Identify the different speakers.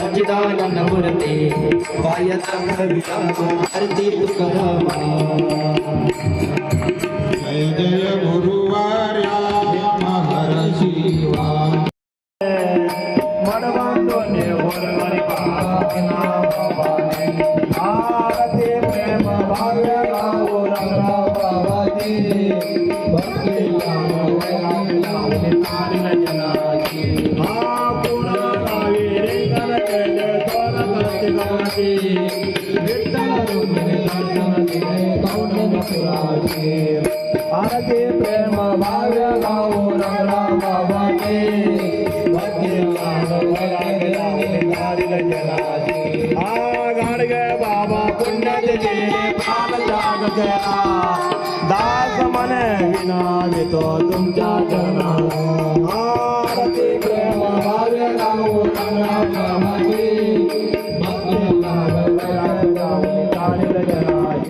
Speaker 1: सच्चिदानंद मूर्ती पायता कविरामा आरती तुकारामा
Speaker 2: जय जय गुरुवार्या महर्षिवा
Speaker 3: मडबांधोने वरवरी पाहना बाबाने आरती प्रेम भाव्य गावो रंगा गावे विठल कौन मथुराजे आजे प्रेम भाग गाओ रंगरा बाबा के दास मन विना तो तुम जा जना प्रेम भाग गाओ रंगरा बाबा
Speaker 1: के